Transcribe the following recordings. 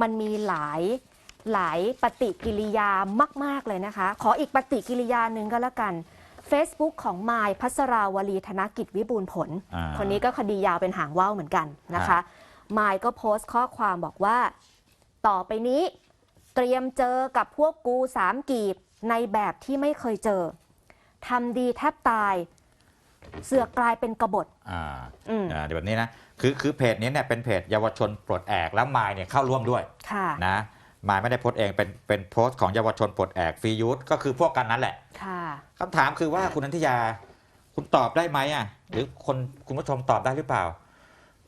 มันมีหลายหลายปฏิกิริยามาก ๆ เลยนะคะ ขออีกปฏิกิริยาหนึ่งก็แล้วกัน Facebook ของมายพัสราวลีธนกิจวิบูลย์ผลอ่าคนนี้ก็คดียาวเป็นหางว่าวเหมือนกันนะคะมายก็โพสต์ข้อความบอกว่า ต่อไปนี้ เตรียมเจอกับพวกกูสามกีบในแบบที่ไม่เคยเจอทำดีแทบตาย เสือกกลายเป็นกบฏอ่าอืมอ่าเดี๋ยวแบบนี้นะ คือคือเพจนี้เนี่ยเป็นเพจเยาวชนปลดแอกแล้วมายเนี่ยเข้าร่วมด้วยค่ะนะมายไม่ได้โพสต์เองเป็นเป็นโพสต์ของเยาวชนปลดแอกฟรียูธก็คือพวกกันนั้นแหละค่ะคำถามคือว่าคุณนันทิยา คุณตอบได้ไหมอะหรือคนคุณผู้ชมตอบได้หรือเปล่า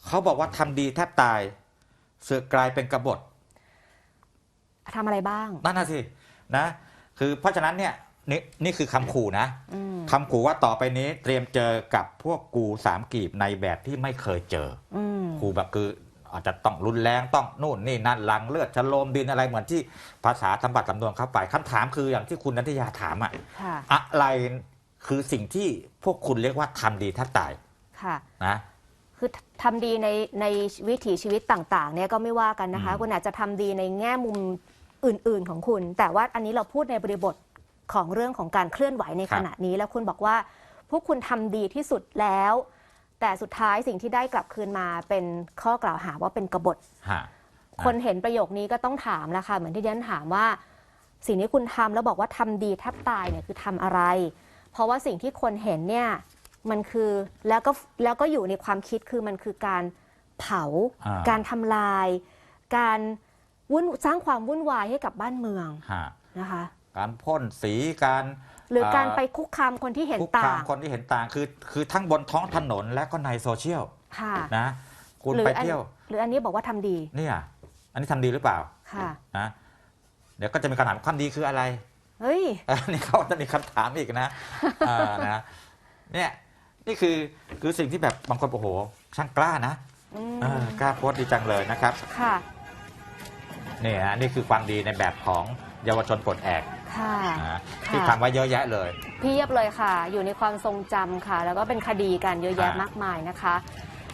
เขาบอกว่าทำดีแทบตายเสือกกลายเป็นกบฏทำอะไรบ้างนั่นน่ะสินะ คือเพราะฉะนั้นเนี่ยนี่นี่คือคำขู่นะ อืม คำขู่ว่าต่อไปนี้เตรียมเจอกับพวกกูสามกีบในแบบที่ไม่เคยเจออืมขู่แบบคืออาจจะต้องรุนแรงต้องนู่นนี่นั่นหลังเลือดชะโลมดินอะไรเหมือนที่ภาษาทำบัตรสำนวนเข้าไปคำถามคืออย่างที่คุณนันทิยาถามอะค่ะอะไรคือสิ่งที่พวกคุณเรียกว่าทำดีแทบตายค่ะนะคือทำดีในในวิถีชีวิตต่างๆเนี่ยก็ไม่ว่ากันนะคะอืมคุณอาจจะทำดีในแง่มุมอื่น ๆของคุณ แต่ว่าอันนี้เราพูดในบริบท ของเรื่องของการเคลื่อนไหวในขณะนี้ แล้วคุณบอกว่า พวกคุณทำดีที่สุดแล้ว แต่สุดท้ายสิ่งที่ได้กลับคืนมาเป็นข้อกล่าวหาว่าเป็นกบฏฮะคนเห็นประโยคนี้ก็ต้องถามแล้วค่ะเหมือนที่ดิฉันถามว่า สิ่งที่คุณทำแล้วบอกว่าทำดีแทบตายเนี่ยคือทำอะไร เพราะว่าสิ่งที่คนเห็นเนี่ยมันคือแล้วก็แล้วก็อยู่ในความคิดคือมันคือการเผาอ่าการทำลาย การวุ่นสร้างความวุ่นวายให้กับบ้านเมืองฮะนะคะ การพ่นสีการหรือการเอ่อไปคุกคามคนที่เห็นคุกต่าคามงคนที่เห็นต่างคือคือทั้งบนท้องถนนและก็ในโซเชียลค่ะนะคุณหรือไปอันเที่ยวหรืออันนี้บอกว่าทำดีเนี่ยอันนี้ทำดีหรือเปล่าค่ะ นะเดี๋ยวก็จะมีคำถามความดีคืออะไร เฮ้ย อันนี้เขาจะมีคำถามอีกนะอ่านะเนี่ยนี่คือคือสิ่งที่แบบบางคนโอ้โห ช่างกล้านะอืมเออกล้าโพสต์ดีจังเลยนะครับค่ะนี่ฮะนี่คือความดีในแบบของเยาวชนปลดแอก ค่ะนะที่ค่ะทำไว้เยอะแยะเลย เพียบเลยค่ะ อยู่ในความทรงจำค่ะ แล้วก็เป็นคดีกันเยอะแยะค่ะมากมายนะคะ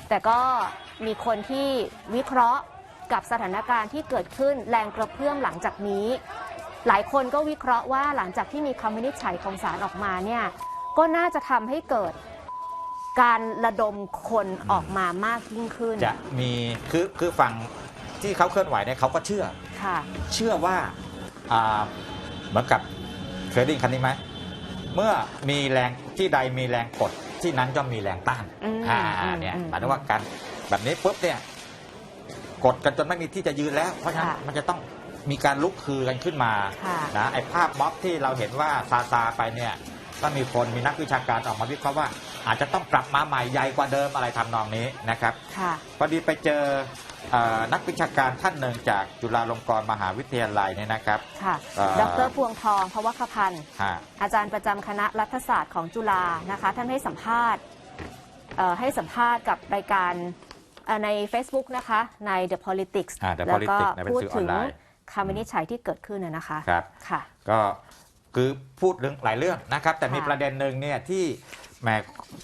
แต่ก็มีคนที่วิเคราะห์กับสถานการณ์ที่เกิดขึ้นแรงกระเพื่อมหลังจากนี้ หลายคนก็วิเคราะห์ว่าหลังจากที่มีคำวินิจฉัยของศาลออกมาเนี่ย ก็น่าจะทำให้เกิดการระดมคนออกมามากยิ่งขึ้นจะมีคือคือฝั่งที่เขาเคลื่อนไหวเนี่ยเขาก็เชื่อ ค่ะ เชื่อว่าอ่าเห มือนกับเทรดดิ้งคันนี้ไหมเมื่อมีแรงที่ใดมีแรงกดที่นั้นย่อมมีแรงต้านอืมอ่าอืมเนี่ยอืมหมายถึงว่าการแบบนี้ปุ๊บเนี่ยกดกันจนไม่มีที่จะยืนแล้ว เพราะฉะนั้นค่ะมันจะต้องมีการลุกคือกันขึ้นมาค่ะนะไอ้ภาพม็อบที่เราเห็นว่าซาซาไปเนี่ยก็มีคนมีนักวิชาการออกมาวิเคราะห์ว่า อาจจะต้องกลับมาใหม่ใหญ่กว่าเดิมอะไรทำนองนี้นะครับค่ะพอดีไปเจอเอ่อ นักวิชาการท่านหนึ่งจากจุฬาลงกรณ์มหาวิทยาลัยเนี่ยนะครับ ค่ะเอ่อดรพวงทองพวคพันธ์ฮะอาจารย์ประจำคณะรัฐศาสตร์ของจุฬานะคะ ท่านให้สัมภาษณ์เอ่อให้สัมภาษณ์กับรายการเอ่อใน Facebook นะคะ ใน The Politics อ่า The แล้วก็ Politics นะเป็นพูดสื่ออถึอนงไลน์คำวินิจฉัยที่เกิดขึ้นนะนะคะครับค่ะ ก็คือพูดเรื่องหลายเรื่องนะครับ แต่มีค่ะประเด็นหนึ่งเนี่ยที่แหม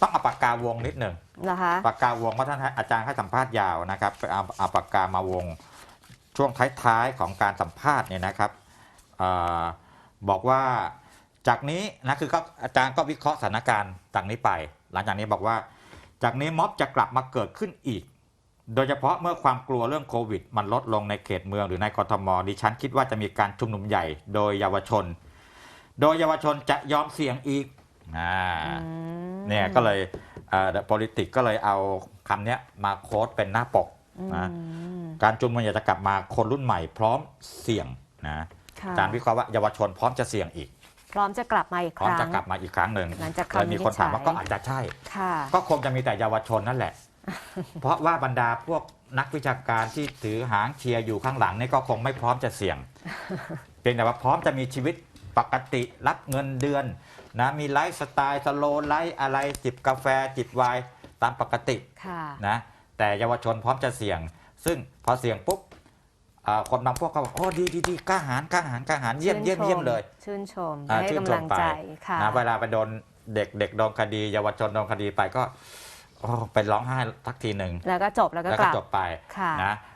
ต้องเอาปากกาวงนิดหนึ่ง นะคะปากกาวงเพราะท่านให้อาจารย์ให้สัมภาษณ์ยาวนะครับไปเอาเอาปากกามาวงช่วงท้ายๆของการสัมภาษณ์เนี่ยนะครับเออบอกว่าจากนี้นะคือก็อาจารย์ก็วิเคราะห์สถานการณ์จากนี้ไป หลังจากนี้บอกว่า จากนี้ม็อบจะกลับมาเกิดขึ้นอีก โดยเฉพาะเมื่อความกลัวเรื่องโควิด มันลดลงในเขตเมืองหรือในกทมดิฉันคิดว่าจะมีการชุมนุมใหญ่โดยเยาวชน โดยเยาวชนจะยอมเสี่ยงอีกอ่าอืมเนี่ยก็เลยเอ่อ The Politics ก็เลยเอาคำเนี้ยมาโค้ดเป็นหน้าปกนะอืมการชุมนุมอยากจะกลับมาคนรุ่นใหม่พร้อมเสี่ยงนะค่ะอาจารย์วิเคราะห์ว่าเยาวชนพร้อมจะเสี่ยงอีก พร้อมจะกลับมาอีกพคร้อมรั้งจะกลับมาอีกครั้งหนึ่งหลังจากเลยมีคนถามว่าคำวินิจฉัยก็อาจจะใช่ค่ะก็คงจะมีแต่เยาวชนนั่นแหละ เพราะว่าบรรดาพวกนักวิชาการที่ถือหางเชียร์อยู่ข้างหลังนี่ก็คงไม่พร้อมจะเสี่ยง เพียงแต่ว่าพร้อมจะมีชีวิตปกติรับเงินเดือน นะมีไลฟ์สไตล์สโลไลฟ์อะไรจิบกาแฟจิบไวน์ตามปกติค่ะนะแต่เยาวชนพร้อมจะเสี่ยง ซึ่งพอเสี่ยงปุ๊บอ่าคนบางพวกก็บอกโอ้ดีดีดีกล้าหาญกล้าหาญกล้าหาญเยี่ยมเยี่ยมเยี่ยมเลย ชื่นชมอ่าให้ชื่นกำชลัมงไปใจค่ะ นะเวลาไปโดนเด็กเด็กโดนคดี เยาวชนโดนคดีไปก็โอ้ไปร้องไห้ทักทีหนึ่งแล้วก็จบแล้วก็แล้วกก็ลับจบไปค่ะ นะ